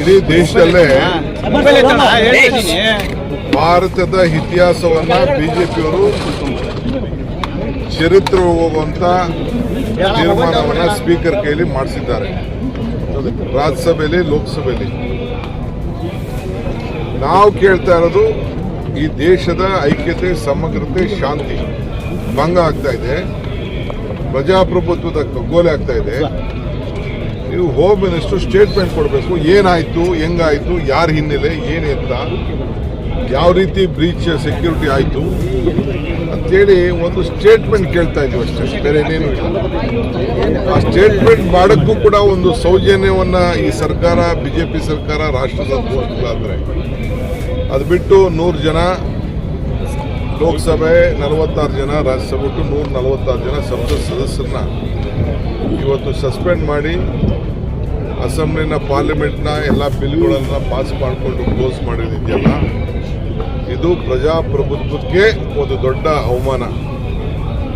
ಇಡೀ ದೇಶದಲ್ಲೇ ಭಾರತದ ಇತಿಹಾಸವನ್ನ ಬಿಜೆಪಿಯವರು ಚರಿತ್ರೆ ಹೋಗುವಂತ ತೀರ್ಮಾನವನ್ನ ಸ್ಪೀಕರ್ ಕೈಲಿ ಮಾಡಿಸಿದ್ದಾರೆ. ರಾಜ್ಯಸಭೆಯಲ್ಲಿ, ಲೋಕಸಭೆಯಲ್ಲಿ. ನಾವು ಕೇಳ್ತಾ ಇರೋದು ಈ ದೇಶದ ಐಕ್ಯತೆ, ಸಮಗ್ರತೆ, ಶಾಂತಿ ಭಂಗ ಆಗ್ತಾ ಇದೆ. ಪ್ರಜಾಪ್ರಭುತ್ವದ ಕಗ್ಗೋಲೆ ಆಗ್ತಾ ಇದೆ. ನೀವು ಮಿನಿಸ್ಟರ್ ಸ್ಟೇಟ್ಮೆಂಟ್ ಕೊಡಬೇಕು. ಏನಾಯಿತು, ಹೆಂಗಾಯಿತು, ಯಾರ ಹಿನ್ನೆಲೆ, ಏನು ಅಂತ ಯಾವ ರೀತಿ ಬ್ರೀಚ್ ಸೆಕ್ಯೂರಿಟಿ ಆಯಿತು ಅಂತೇಳಿ ಒಂದು ಸ್ಟೇಟ್ಮೆಂಟ್ ಕೇಳ್ತಾ ಇದ್ವಿ ಅಷ್ಟೇ. ಬೇರೆ ಏನೇನು ಇಲ್ಲ. ಆ ಸ್ಟೇಟ್ಮೆಂಟ್ ಮಾಡೋಕ್ಕೂ ಕೂಡ ಒಂದು ಸೌಜನ್ಯವನ್ನು ಈ ಸರ್ಕಾರ, ಬಿಜೆಪಿ ಸರ್ಕಾರ, ರಾಷ್ಟ್ರದ ಅದು ಬಿಟ್ಟು ನೂರು ಜನ ಲೋಕಸಭೆ ನಲವತ್ತಾರು ಜನ ರಾಜ್ಯಸಭೆ ನೂರ ನಲವತ್ತಾರು ಜನ ಸಂಸತ್ ಸದಸ್ಯರನ್ನ ಇವತ್ತು ಸಸ್ಪೆಂಡ್ ಮಾಡಿ ಅಸೆಂಬ್ಲಿನ, ಪಾರ್ಲಿಮೆಂಟ್ನ ಎಲ್ಲ ಬಿಲ್ಗಳನ್ನು ಪಾಸ್ ಮಾಡಿಕೊಂಡು ಕ್ಲೋಸ್ ಮಾಡಿದೆಯಲ್ಲ ಇದು ಪ್ರಜಾಪ್ರಭುತ್ವಕ್ಕೆ ಒಂದು ದೊಡ್ಡ ಅವಮಾನ.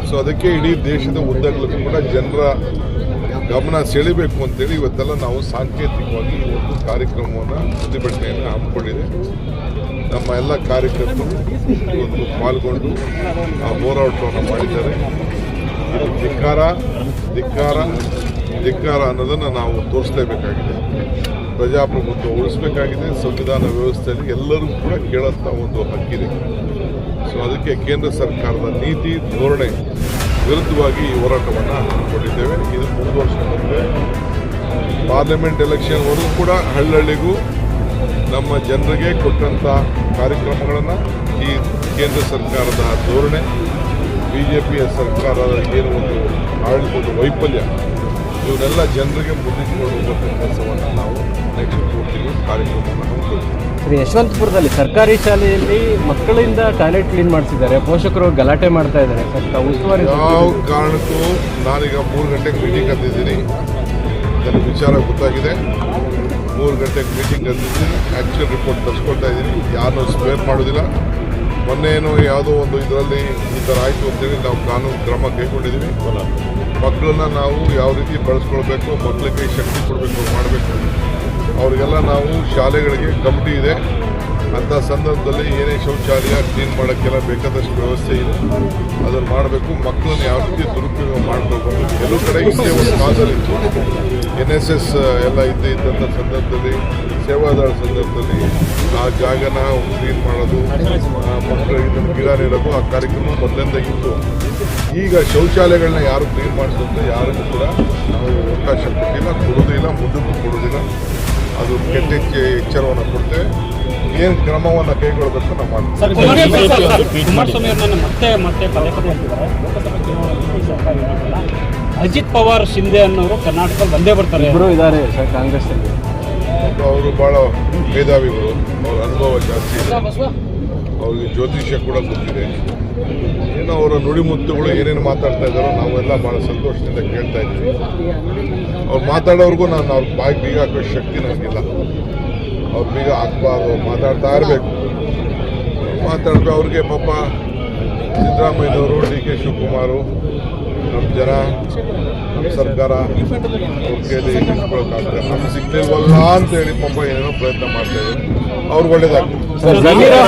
ಸೊ ಅದಕ್ಕೆ ಇಡೀ ದೇಶದ ಉದ್ದಗಲಕ್ಕೂ ಕೂಡ ಜನರ ಗಮನ ಸೆಳಿಬೇಕು ಅಂತೇಳಿ ಇವತ್ತೆಲ್ಲ ನಾವು ಸಾಂಕೇತಿಕವಾಗಿ ಒಂದು ಕಾರ್ಯಕ್ರಮವನ್ನು ಪ್ರತಿಭಟನೆಯನ್ನು ಹಮ್ಮಿಕೊಂಡಿದೆ. ನಮ್ಮ ಎಲ್ಲ ಕಾರ್ಯಕರ್ತರು ಇವತ್ತು ಪಾಲ್ಗೊಂಡು ಆ ಹೋರಾಟವನ್ನು ಮಾಡಿದ್ದಾರೆ. ಇದು ಧಿಕ್ಕಾರ ಧಿಕ್ಕಾರ ಧಿಕ್ಕಾರ ಅನ್ನೋದನ್ನು ನಾವು ತೋರಿಸಲೇಬೇಕಾಗಿದೆ. ಪ್ರಜಾಪ್ರಭುತ್ವ ಉಳಿಸಬೇಕಾಗಿದೆ. ಸಂವಿಧಾನ ವ್ಯವಸ್ಥೆಯಲ್ಲಿ ಎಲ್ಲರೂ ಕೂಡ ಕೇಳೋಂಥ ಒಂದು ಹಕ್ಕಿದೆ. ಸೊ ಅದಕ್ಕೆ ಕೇಂದ್ರ ಸರ್ಕಾರದ ನೀತಿ, ಧೋರಣೆ ವಿರುದ್ಧವಾಗಿ ಈ ಹೋರಾಟವನ್ನು ಹಮ್ಮಿಕೊಂಡಿದ್ದೇವೆ ಇದು ಮುಂದುವರಿಸಿಕೊಂಡ್ರೆ ಪಾರ್ಲಿಮೆಂಟ್ ಎಲೆಕ್ಷನ್ವರೆಗೂ ಕೂಡ ಹಳ್ಳಹಳ್ಳಿಗೂ ನಮ್ಮ ಜನರಿಗೆ ಕೊಟ್ಟಂಥ ಕಾರ್ಯಕ್ರಮಗಳನ್ನು ಈ ಕೇಂದ್ರ ಸರ್ಕಾರದ ಧೋರಣೆ ಬಿ ಜೆ ಪಿಯ ಸರ್ಕಾರದ ಏನು ಒಂದು ಆಡಳಿತದ ವೈಫಲ್ಯ, ಇವನ್ನೆಲ್ಲ ಜನರಿಗೆ ಮುಂದಿಟ್ಟುಕೊಂಡು ಹೋಗುವಂಥ ಕೆಲಸವನ್ನು ನಾವು ನೆಕ್ಸ್ಟ್ ಪೂರ್ತಿಗೂ ಕಾರ್ಯಕ್ರಮವನ್ನು ಹಮ್ಮಿಕೊಳ್ತೀವಿ ಶ್ರೀ ಯಶವಂತಪುರದಲ್ಲಿ ಸರ್ಕಾರಿ ಶಾಲೆಯಲ್ಲಿ ಮಕ್ಕಳಿಂದ ಟಾಯ್ಲೆಟ್ ಕ್ಲೀನ್ ಮಾಡಿಸಿದ್ದಾರೆ ಪೋಷಕರು ಗಲಾಟೆ ಮಾಡ್ತಾ ಇದ್ದಾರೆ. ಉಸ್ತುವಾರಿ ಯಾವ ಕಾರಣಕ್ಕೂ ನಾನೀಗ ಮೂರು ಗಂಟೆಗೆ ಮೀಟಿಂಗ್ ಕರೆದಿದ್ದೀನಿ. ನನಗೆ ವಿಚಾರ ಗೊತ್ತಾಗಿದೆ. ಮೂರು ಗಂಟೆಗೆ ಮೀಟಿಂಗ್ ಕರೆದಿದ್ದೀನಿ. ಆ್ಯಕ್ಚುಯಲ್ ರಿಪೋರ್ಟ್ ತರಿಸ್ಕೊಳ್ತಾ ಇದ್ದೀನಿ. ಯಾರನ್ನೂ ಸ್ಪೇರ್ ಮಾಡೋದಿಲ್ಲ. ಮೊನ್ನೆ ಏನೋ ಯಾವುದೋ ಒಂದು ಇದರಲ್ಲಿ ಈ ಥರ ಆಯಿತು ಅಂತೇಳಿ ನಾವು ಕಾನೂನು ಕ್ರಮ ಕೈಗೊಂಡಿದ್ದೀವಿ. ಮಕ್ಕಳನ್ನ ನಾವು ಯಾವ ರೀತಿ ಬಳಸ್ಕೊಳ್ಬೇಕು, ಮಕ್ಕಳಿಗೆ ಶಕ್ತಿ ಕೊಡಬೇಕು, ಮಾಡಬೇಕು. ಅವರಿಗೆಲ್ಲ ನಾವು ಶಾಲೆಗಳಿಗೆ ಕಮಿಟಿ ಇದೆ. ಅಂಥ ಸಂದರ್ಭದಲ್ಲಿ ಏನೇ ಶೌಚಾಲಯ ಕ್ಲೀನ್ ಮಾಡೋಕ್ಕೆಲ್ಲ ಬೇಕಾದಷ್ಟು ವ್ಯವಸ್ಥೆ ಇದೆ. ಅದನ್ನು ಮಾಡಬೇಕು. ಮಕ್ಕಳನ್ನು ಯಾವ ರೀತಿ ದುರುಪಯೋಗ ಮಾಡಬೇಕು ಕೆಲವು ಕಡೆ ಇದೇ ಒಂದು ಕಾಲದಲ್ಲಿ ಎನ್ ಎಸ್ ಎಸ್ ಎಲ್ಲ ಇದ್ದೇ ಇದ್ದಂಥ ಸಂದರ್ಭದಲ್ಲಿ, ಸೇವಾದಾಳ ಸಂದರ್ಭದಲ್ಲಿ ಆ ಜಾಗನ ಕ್ಲೀನ್ ಮಾಡೋದು ಮಕ್ಕಳು ಗಿಡ ನೀಡೋದು, ಆ ಕಾರ್ಯಕ್ರಮ ಮೊದಲಿಂದ ಇತ್ತು ಈಗ ಶೌಚಾಲಯಗಳನ್ನ ಯಾರು ಕ್ಲೀನ್ ಮಾಡಿಸೋದು ಯಾರಿಗೂ ಕೂಡ ನಾವು ಅವಕಾಶ ಕೊಟ್ಟಿಲ್ಲ ಕೊಡೋದಿಲ್ಲ ಮುಂದಕ್ಕೂ ಕೊಡೋದಿಲ್ಲ. ಅದು ಕೆಟ್ಟ ಎಚ್ಚ- ಎಚ್ಚರವನ್ನು ಕೊಡ್ತೇವೆ ಏನು ಕ್ರಮವನ್ನು ಕೈಗೊಳ್ಳಬೇಕು ನಮ್ಮ ಮತ್ತೆ ಮತ್ತೆ ಪದೇ. ಅಜಿತ್ ಪವಾರ್ ಶಿಂದೆ ಅನ್ನೋರು ಕರ್ನಾಟಕದಲ್ಲಿ ಬಂದೇ ಬರ್ತಾರೆ. ಇಬ್ಬರು ಇದ್ದಾರೆ ಸರ್ ಕಾಂಗ್ರೆಸ್ ಅವರು ಬಹಳ ಮೇಧಾವಿಗಳು. ಅವ್ರ ಅನುಭವ ಜಾಸ್ತಿ ಇದೆ. ಅವ್ರಿಗೆ ಜ್ಯೋತಿಷ್ಯ ಕೂಡ ಗೊತ್ತಿದೆ. ಏನೋ ಅವರ ನುಡಿಮುತ್ತುಗಳು ಏನೇನು ಮಾತಾಡ್ತಾ ಇದ್ದಾರೋ ನಾವೆಲ್ಲ ಭಾಳ ಸಂತೋಷದಿಂದ ಕೇಳ್ತಾ ಇದ್ದೀವಿ. ಅವ್ರು ಮಾತಾಡೋರ್ಗೂ ನಾನು ಅವ್ರ ಬಾಯಿ ಬೀಗ ಹಾಕೋ ಶಕ್ತಿ ನನಗಿಲ್ಲ. ಅವ್ರು ಬೀಗ ಹಾಕ್ಬಾರ್ದು, ಮಾತಾಡ್ತಾ ಇರಬೇಕು. ಮಾತಾಡ್ಬೇಕು ಅವ್ರಿಗೆ ಪಾಪ ಸಿದ್ದರಾಮಯ್ಯನವರು, ಡಿ ಕೆ ಶಿವಕುಮಾರು ನಮ್ಮ ಜನ ನಮ್ಮ ಸರ್ಕಾರ ಅವ್ರ ಕೈಲಿ ನಿಂತ್ಕೊಳಕ್ಕಾಗ್ತದೆ ನಮ್ಗೆ ಸಿಗ್ಲಿಲ್ವಲ್ಲ ಅಂತೇಳಿ ಪಾಪ ಏನೇನೋ ಪ್ರಯತ್ನ ಮಾಡ್ತೇವೆ ಅವ್ರಿಗೆ ಒಳ್ಳೇದಾಗ್ತದೆ